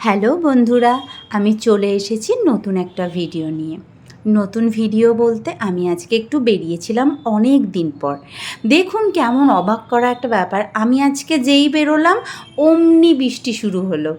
Hello বন্ধুরা আমি চলে এসেছি নতুন একটা ভিডিও নিয়ে। নতুন ভিডিও বলতে আমি আজকে একটু বেরিয়েছিলাম অনেক দিন পর। দেখুন কেমন অবাক করা একটা ব্যাপার। আমি আজকে যেই বেরোলাম, অমনি বৃষ্টি শুরু হলো।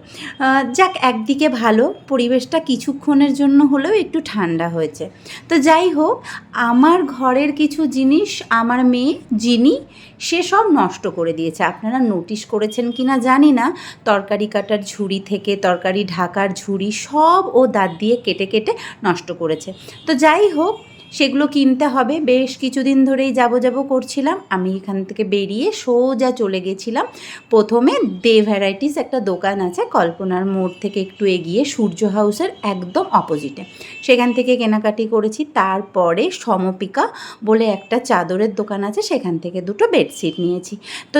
যাক, একদিকে ভালো, পরিবেশটা কিছুক্ষণের জন্য হলেও একটু ঠান্ডা হয়েছে। তো যাই হোক, আমার ঘরের কিছু জিনিস, আমার মেয়ে, যিনি, সে সব নষ্ট করে দিয়েছে। আপনারা নোটিশ করেছেন কি না জানি না। তরকারি কাটার ঝুড়ি থেকে, তরকারি ঢাকার ঝুড়ি সব ও দাঁত দিয়ে কেটে কেটে নষ্ট করেছে। তো যাই হোক, সেগুলো কিনতে হবে। বেশ কিছুদিন ধরেই যাব যাব করছিলাম। আমি এখান থেকে বেরিয়ে সোজা চলে গেছিলাম। প্রথমে দে ভ্যারাইটিস একটা দোকান আছে, কল্পনার মোড় থেকে একটু এগিয়ে সূর্য হাউসের একদম অপোজিটে। সেখান থেকে কেনাকাটি করেছি। তারপরে সমপিকা বলে একটা চাদরের দোকান আছে, সেখান থেকে দুটো বেডশিট নিয়েছি। তো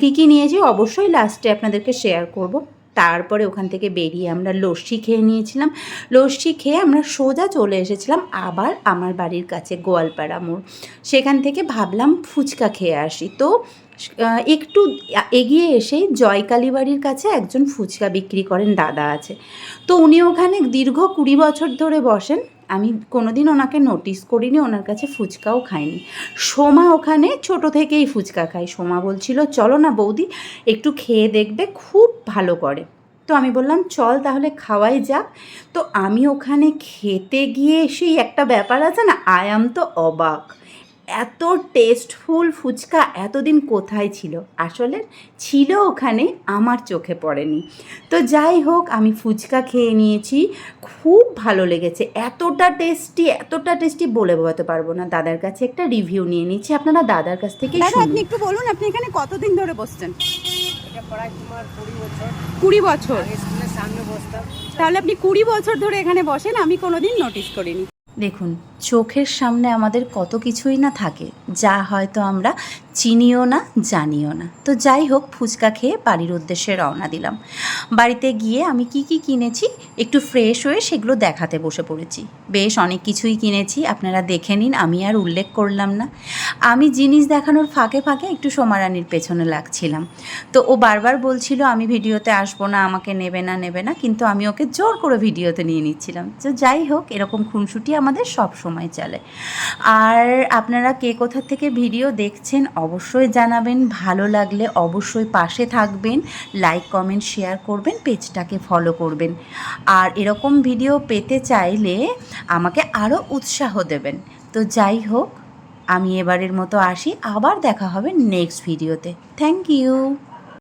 কী কী নিয়েছি? অবশ্যই লাস্টে আপনাদেরকে শেয়ার করব। তারপরে ওখান থেকে বেরিয়ে আমরা লস্যি খেয়ে নিয়েছিলাম। লস্যি খেয়ে আমরা সোজা চলে এসেছিলাম আবার আমার বাড়ির কাছে গোয়ালপাড়া মোড়। সেখান থেকে ভাবলাম ফুচকা খেয়ে আসি। তো একটু এগিয়ে এসে জয়কালী বাড়ির কাছে একজন ফুচকা বিক্রি করেন দাদা আছে। তো উনি ওখানে দীর্ঘ কুড়ি বছর ধরে বসেন। আমি কোনোদিন ওনাকে নোটিস করিনি, ওনার কাছে ফুচকাও খাইনি। সোমা ওখানে ছোট থেকেই ফুচকা খাই সোমা বলছিল, চলো না বৌদি, একটু খেয়ে দেখবে, খুব ভালো করে। তো আমি বললাম, চল তাহলে খাওয়াই যাক। তো আমি ওখানে খেতে গিয়ে সেই একটা ব্যাপার আছে না, আয়াম তো অবাক। এত টেস্টফুল ফুচকা এতদিন কোথায় ছিল? আসলে ছিল ওখানে আমার চোখে পড়েনি। তো যাই হোক আমি ফুচকা খেয়ে নিয়েছি। খুব ভালো লেগেছে। এতটা টেস্টি এতটা টেস্টি বলে বোঝাতে পারব না। দাদার কাছে একটা রিভিউ নিয়ে নিচ্ছি। আপনারা দাদার কাছ থেকে দাদা আপনি একটু বলুন আপনি এখানে কতদিন ধরে বসছেন? এটা কুড়ি বছর। তাহলে আপনি কুড়ি বছর ধরে এখানে বসেন আমি কোনোদিন নোটিস করিনি। দেখুন চোখের সামনে আমাদের কত কিছুই না থাকে। যা হয়তো আমরা চিনিও না, জানিও না। তো যাই হোক, ফুচকা খেয়ে বাড়ির উদ্দেশ্যে রওনা দিলাম। বাড়িতে গিয়ে আমি কি কি কিনেছি, একটু ফ্রেশ হয়ে সেগুলো দেখাতে বসে পড়েছি। বেশ অনেক কিছুই কিনেছি, আপনারা দেখে নিন, আমি আর উল্লেখ করলাম না। আমি জিনিস দেখানোর ফাঁকে ফাঁকে একটু সোমারানির পেছনে লাগছিলাম। তো ও বারবার বলছিল, আমি ভিডিওতে আসব না, আমাকে নেবে না নেবে না। কিন্তু আমি ওকে জোর করে ভিডিওতে নিয়ে নিচ্ছিলাম। তো যাই হোক, এরকম খুনসুটি আমাদের সব সময় চলে। আর আপনারা কে কোথা থেকে ভিডিও দেখছেন অবশ্যই জানাবেন, ভালো লাগলে অবশ্যই পাশে থাকবেন লাইক কমেন্ট শেয়ার করবেন, পেজটাকে ফলো করবেন। আর এরকম ভিডিও পেতে চাইলে আমাকে আরও উৎসাহ দেবেন। তো যাই হোক, আমি এবারের মতো আসি, আবার দেখা হবে নেক্সট ভিডিওতে থ্যাংক ইউ